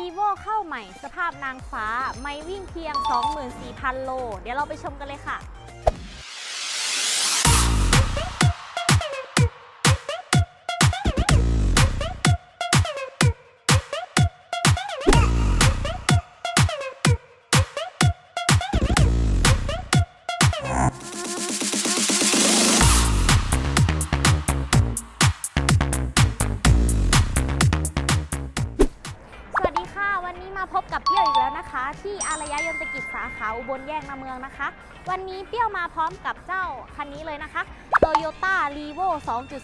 รีโวเข้าใหม่ สภาพนางฟ้า ไม่วิ่งเพียง 24,000 โล เดี๋ยวเราไปชมกันเลยค่ะ ที่อารยยนตกิจสาขาอุบลแยกนาเมืองนะคะ วันนี้เปรี้ยวมาพร้อมกับเจ้าคันนี้เลยนะคะ Toyota r e v o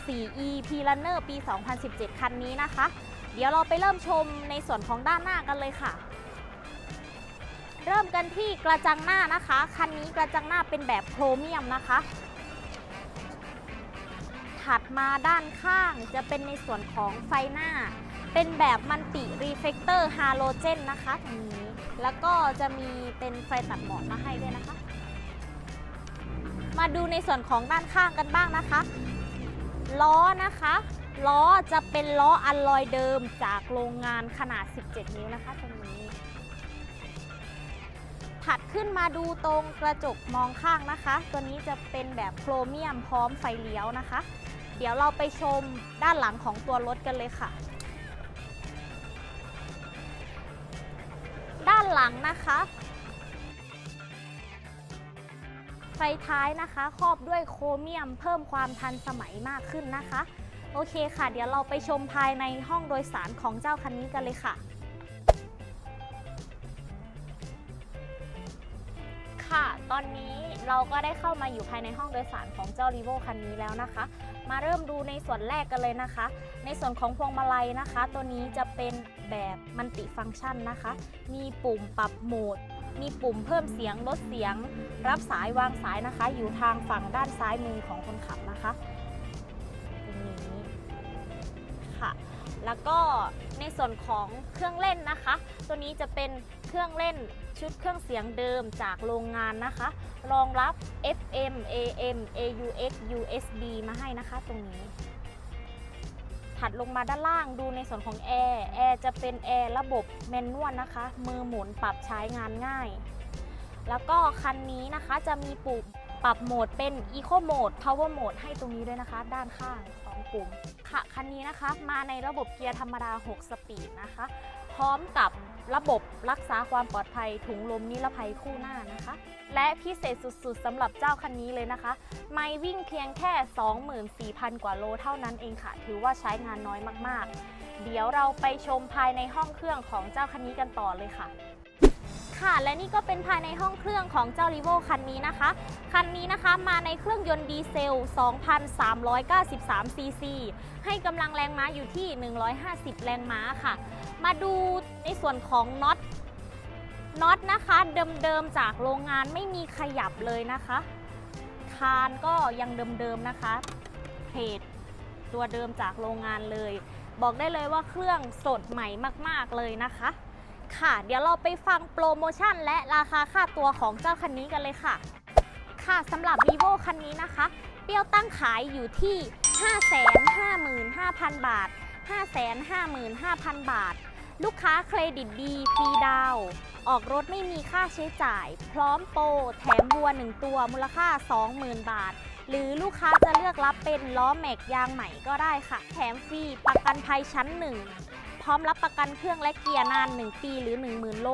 2.4 e p Runner ปี 2017 คันนี้นะคะ เดี๋ยวเราไปเริ่มชมในส่วนของด้านหน้ากันเลยค่ะ เริ่มกันที่กระจังหน้านะคะ คันนี้กระจังหน้าเป็นแบบโครเมียมนะคะ ถัดมาด้านข้างจะเป็นในส่วนของไฟหน้า เป็นแบบมันติรีเฟกเตอร์ฮาโลเจนนะคะตรงนี้ แล้วก็จะมีเป็นไฟตัดหมอกมาให้ด้วยนะคะ มาดูในส่วนของด้านข้างกันบ้างนะคะ ล้อนะคะ ล้อจะเป็นล้ออัลลอยเดิมจากโรงงานขนาด 17 นิ้วนะคะตรงนี้ถัดขึ้นมาดูตรงกระจกมองข้างนะคะ ตัวนี้จะเป็นแบบโครเมียมพร้อมไฟเลี้ยวนะคะ เดี๋ยวเราไปชมด้านหลังของตัวรถกันเลยค่ะ ด้านหลังนะคะ ไฟท้ายนะคะ ครอบด้วยโครเมียมเพิ่มความทันสมัยมากขึ้นนะคะ โอเคค่ะ เดี๋ยวเราไปชมภายในห้องโดยสารของเจ้าคันนี้กันเลยค่ะ ตอนนี้เราก็ได้เข้ามาอยู่ภายในห้องโดยสารของเจ้า r ีโวคันนี้แล้วนะคะ มาเริ่มดูในส่วนแรกกันเลยนะคะ ในส่วนของพวงมาลัยนะคะ ตัวนี้จะเป็นแบบมัลติฟังก์ชันนะคะ มีปุ่มปรับโหมด มีปุ่มเพิ่มเสียงลดเสียง รับสายวางสายนะคะ อยู่ทางฝั่งด้านซ้ายมือของคนขับนะคะตรงนี้ค่ะ แล้วก็ในส่วนของเครื่องเล่นนะคะ ตัวนี้จะเป็น เครื่องเล่นชุดเครื่องเสียงเดิมจากโรงงานนะคะ รองรับ FM AM AUX USB มาให้นะคะตรงนี้ ถัดลงมาด้านล่างดูในส่วนของแอร์แอร์จะเป็นแอร์ระบบแมนนวลนะคะ มือหมุนปรับใช้งานง่าย แล้วก็คันนี้นะคะจะมีปุ่มปรับโหมดเป็น Eco Mode Power Mode ให้ตรงนี้ด้วยนะคะ ด้านข้างสองปุ่ม ค่ะ คันนี้นะคะ มาในระบบเกียร์ธรรมดา 6 สปีดนะคะ พร้อมกับระบบรักษาความปลอดภัยถุงลมนิรภัยคู่หน้านะคะ และพิเศษสุดๆสำหรับเจ้าคันนี้เลยนะคะ ไม่วิ่งเพียงแค่ 24,000 กว่าโลเท่านั้นเองค่ะ ถือว่าใช้งานน้อยมากๆ เดี๋ยวเราไปชมภายในห้องเครื่องของเจ้าคันนี้กันต่อเลยค่ะ ค่ะและนี่ก็เป็นภายในห้องเครื่องของเจ้า r ีโวคันนี้นะคะ คันนี้นะคะมาในเครื่องยนต์ดีเซล 2,393 ซีซี ให้กำลังแรงม้าอยู่ที่ 150 แรงม้าค่ะ มาดูในส่วนของน็อตน็อตนะคะเดิมๆจากโรงงานไม่มีขยับเลยนะคะ คานก็ยังเดิมๆนะคะเพจตัวเดิมจากโรงงานเลย บอกได้เลยว่าเครื่องสดใหม่มากๆเลยนะคะ ค่ะ เดี๋ยวเราไปฟังโปรโมชั่นและราคาค่าตัวของเจ้าคันนี้กันเลยค่ะ ค่ะสำหรับ vivo คันนี้นะคะ เปรี้ยวตั้งขายอยู่ที่ 555,000 บาท 555,000 บาท ลูกค้าเครดิตดีฟรีดาวออกรถไม่มีค่าใช้จ่าย พร้อมโปรแถมบัว 1 ตัวมูลค่า 20,000 บาท หรือลูกค้าจะเลือกรับเป็นล้อแม็กยางใหม่ก็ได้ค่ะ แถมฟรีประกันภัยชั้น 1 ร้อมรับประกันเครื่องและเกียร์นาน 1 ปีหรือ 10,000 โล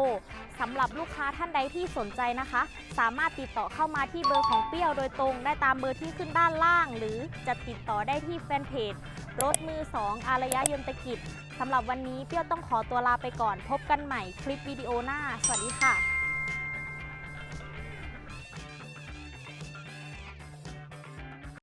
สำหรับลูกค้าท่านใดที่สนใจนะคะ สามารถติดต่อเข้ามาที่เบอร์ของเปรี้ยวโดยตรงได้ตามเบอร์ที่ขึ้นด้านล่าง หรือจะติดต่อได้ที่แฟนเพจรถมือ 2 อารยะยนตกิจสำหรับวันนี้เปรี้ยวต้องขอตัวลาไปก่อน พบกันใหม่คลิปวิดีโอหน้า สวัสดีค่ะ